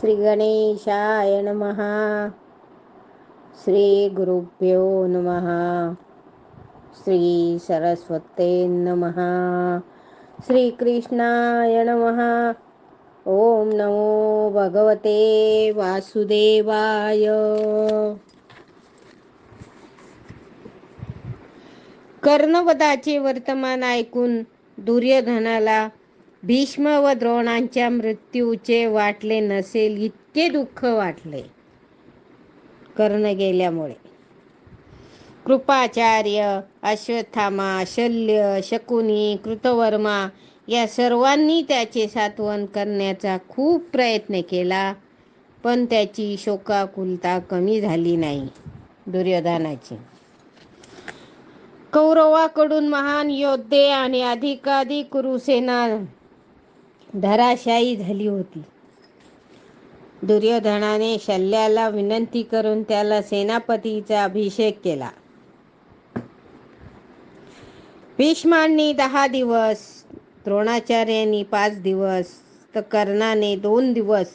श्रीगणेशाय नमः। श्री गुरुभ्यो नमः। श्रीसरस्वते नमः। श्रीकृष्णाय नमः। ॐ नमो भगवते वासुदेवाय। कर्णवदाचे वर्तमान ऐकून दुर्योधनाला भीष्म व द्रोणांच्या मृत्यूचे वाटले नसेल इतके दुःख वाटले. कर्ण गेल्यामुळे. कृपाचार्य अश्वत्थामा शल्य शकुनी कृतवर्मा या सर्वांनी त्याचे सात्वन करण्याचा खूप प्रयत्न केला पण त्याची शोकाकुलता कमी झाली नाही दुर्योधनाची. कौरवाकडून महान योद्धे आणि अधिकाधिक कुरुसेना धराशायी झाली होती. दुर्योधनाने शल्याला विनंती करून त्याला सेनापतीचा अभिषेक केला. भीष्मांनी दहा दिवस द्रोणाचार्यांनी पाच दिवस तर कर्णाने दोन दिवस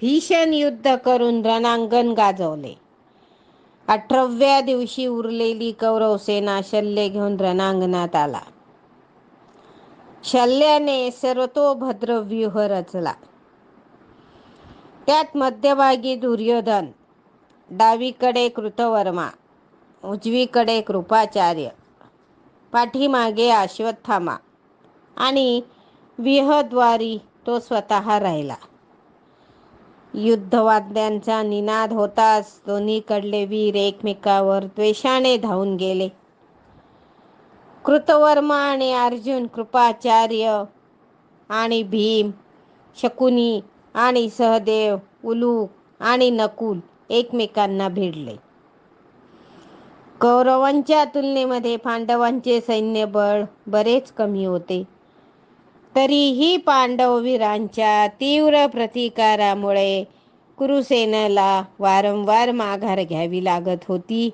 भीषण युद्ध करून रणांगण गाजवले. अठराव्या दिवशी उरलेली कौरव सेना शल्य घेऊन रणांगणात आला. शल्याने सर्वतोभद्र व्यूह रचला त्यात मध्यभागी दुर्योधन डावीकडे कृतवर्मा उजवीकडे कृपाचार्य पाठीमागे अश्वत्थामा आणि विहद्वारी तो स्वतः राहिला. युद्धवाद्यांचा निनाद होताच दोन्हीकडले वीर एकमेकावर द्वेषाने धावून गेले. कृतवर्मा आणि अर्जुन कृपाचार्य आणि भीम शकुनी आणि सहदेव उलूक आणि नकुल एकमेकांना भिडले. कौरवांच्या तुलनेमध्ये पांडवांचे सैन्यबळ बरेच कमी होते. तरीही पांडववीरांच्या तीव्र प्रतिकारामुळे कुरुसेनाला वारंवार माघार घ्यावी लागत होती.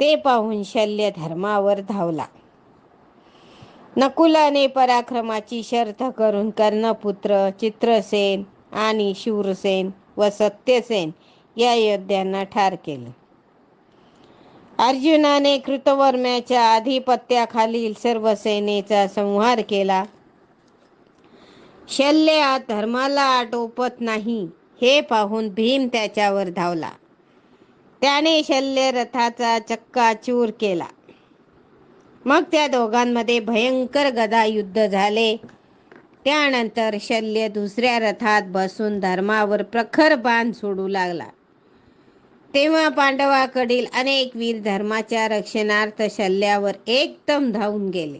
ते पाहून शल्य धर्मावर धावला. नकुलाने पराक्रमाची शर्थ करून कर्णपुत्र चित्रसेन आणि शूरसेन व सत्यसेन या योद्ध्यांना ठार केले. अर्जुनाने कृतवर्म्याच्या आधिपत्याखालील सर्व सेनेचा संहार केला. शल्य धर्माला आटोपत नाही हे पाहून भीम त्याच्यावर धावला. त्याने शल्य रथाचा चक्काचूर केला. मग त्या दोघांमध्ये भयंकर गदा युद्ध झाले. त्यानंतर शल्य दुसऱ्या रथात बसून धर्मावर प्रखर बाण सोडू लागला. तेव्हा पांडवाकडील अनेक वीर धर्माच्या रक्षणार्थ शल्यावर एकदम धावून गेले.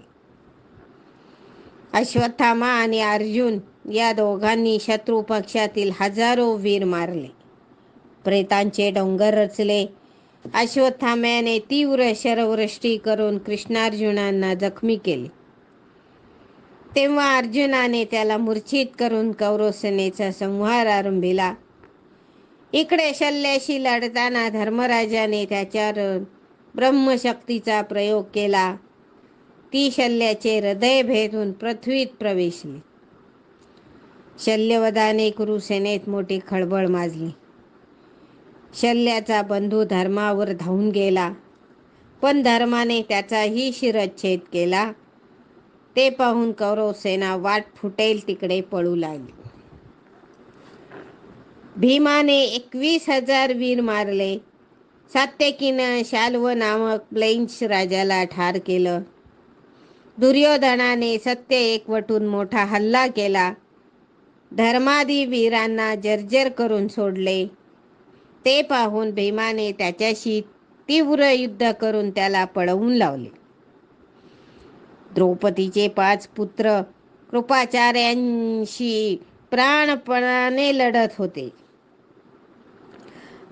अश्वत्थामा आणि अर्जुन या दोघांनी शत्रू पक्षातील हजारो वीर मारले. प्रेतांचे डोंगर रचले. अश्वत्थाम्याने तीव्र शरवृष्टी करून कृष्णार्जुनांना जखमी केले. तेव्हा अर्जुनाने त्याला मूर्छित करून कौरवसेनेचा संहार आरंभिला. इकडे शल्याशी लढताना धर्मराजाने त्याच्यावर ब्रह्मशक्तीचा प्रयोग केला. ती शल्याचे हृदय भेदून पृथ्वीत प्रवेशली. शल्यवदाने कुरुसेनेत मोठी खळबळ माजली. शल्याचा बंधू धर्मावर धावून गेला. पण धर्माने त्याचाही शिरच्छेद केला. ते पाहून कौरव सेना वाट फुटेल तिकडे पळू लागली. भीमाने एकवीस हजार वीर मारले. सात्यकीनं शाल्व नामक प्लेंश राजाला ठार केलं. दुर्योधनाने सत्य एकवटून मोठा हल्ला केला. धर्मादी वीरांना जर्जर करून सोडले. ते पाहून भीमाने त्याच्याशी तीव्र युद्ध करून त्याला पळवून लावले. द्रौपदीचे पाच पुत्र कृपाचार्यांशी प्राणपणाने लढत होते.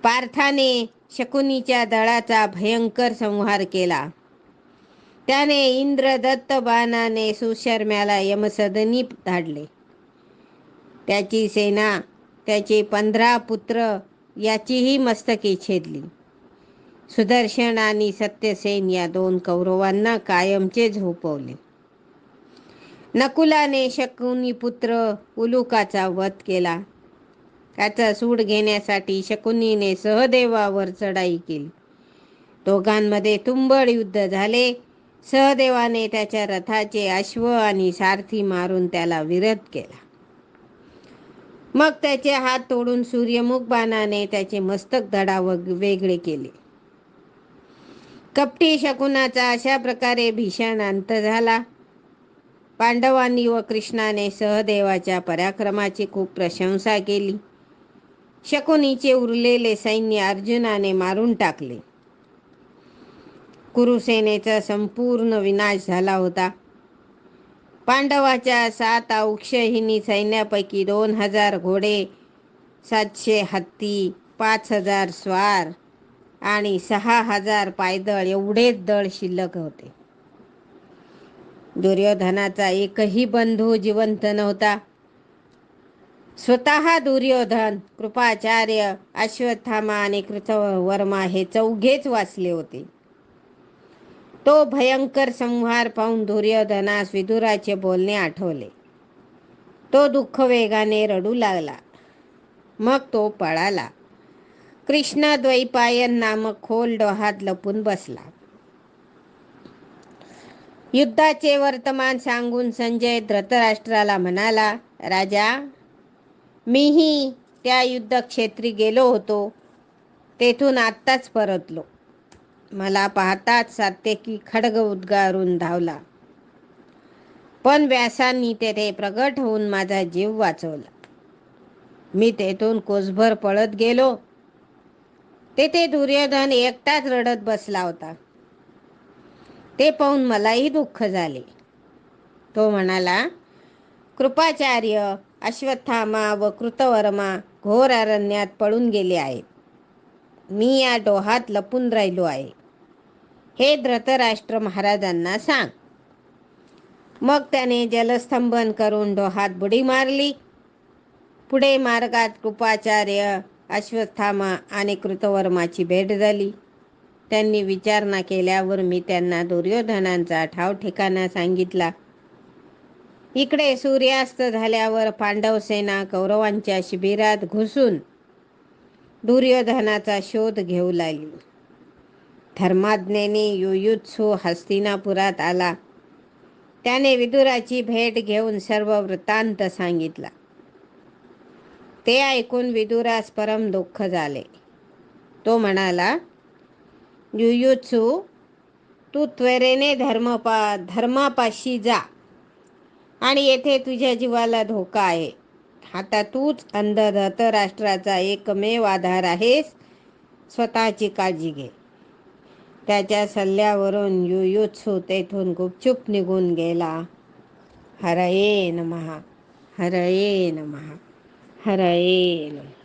पार्थाने शकुनीच्या दळाचा भयंकर संहार केला. त्याने इंद्रदत्त बाणाने सुशर्म्याला यमसदनी धाडले. त्याची सेना त्याचे पंधरा पुत्र याचीही मस्तकी छेदली. सुदर्शन आणि सत्यसेन या दोन कौरवांना कायमचे झोपवले. नकुलाने शकुनी पुत्र उलुकाचा वध केला. त्याचा सूड घेण्यासाठी शकुनीने सहदेवावर चढाई केली. दोघांमध्ये तुंबळ युद्ध झाले. सहदेवाने त्याच्या रथाचे अश्व आणि सारथी मारून त्याला विरोध केला. मग त्याचे हात तोडून सूर्यमुख बाणाने त्याचे मस्तक धडा वेगळे केले. कपटी शकुनाचा अशा प्रकारे भीषण अंत झाला. पांडवांनी व कृष्णाने सहदेवाच्या पराक्रमाची खूप प्रशंसा केली. शकुनीचे उरलेले सैन्य अर्जुनाने मारून टाकले. कुरुसेनेचा संपूर्ण विनाश झाला होता. पांडवाच्या सात औक्षहिनी सैन्यापैकी दोन हजार घोडे सातशे हत्ती पाच हजार स्वार आणि सहा हजार पायदळ एवढेच दळ शिल्लक होते. दुर्योधनाचा एकही बंधू जिवंत नव्हता. स्वतः दुर्योधन कृपाचार्य अश्वत्थामा आणि कृतवर्मा हे चौघेच वाचले होते. तो भयंकर संहार पाहून दुर्योधनास विदुराचे बोलणे आठवले. तो दुःख वेगाने रडू लागला. मग तो पळाला. कृष्ण द्वैपायन नामक खोल डोहात लपून बसला. युद्धाचे वर्तमान सांगून संजय धृतराष्ट्राला म्हणाला राजा मीही त्या युद्धक्षेत्री गेलो होतो. तेथून आत्ताच परतलो. मला पाहताच सात्यकी खडग उद्गारून धावला. पण व्यासांनी तेथे प्रगट होऊन माझा जीव वाचवला. मी तेथून कोसभर पळत गेलो. तेथे दुर्योधन एकटाच रडत बसला होता. ते पाहून मलाही दुःख झाले. तो म्हणाला कृपाचार्य अश्वत्थामा व कृतवर्मा घोर अरण्यात पळून गेले आहेत. मी या डोहात लपून राहिलो आहे. हे धृतराष्ट्र महाराजांना सांग. मग त्याने जलस्तंभन करून डोहात बुडी मारली. पुढे मार्गात कृपाचार्य अश्वत्थामा आणि कृतवर्माची भेट झाली. त्यांनी विचारणा केल्यावर मी त्यांना दुर्योधनांचा ठाव ठिकाणा सांगितला. इकडे सूर्यास्त झाल्यावर पांडव सेना कौरवांच्या शिबिरात घुसून दुर्योधनाचा शोध घेऊ लागली. धर्माज्ञेने युयुत्सु हस्तिनापुरात आला. त्याने विदुराची भेट घेऊन सर्व वृत्तांत सांगितला. ते ऐकून विदुरास परम दुःख झाले. तो म्हणाला युयुत्सु तू त्वरेने धर्मपा धर्मापाशी जा आणि येथे तुझ्या जीवाला धोका आहे. आता तूच अंधधत राष्ट्राचा एकमेव आधार आहेस. स्वतःची काळजी घे. त्याच्या सल्ल्यावरून युयुत्सू तेथून गुपचूप निघून गेला. हरये नमहा हरये नमहा हरये नमः.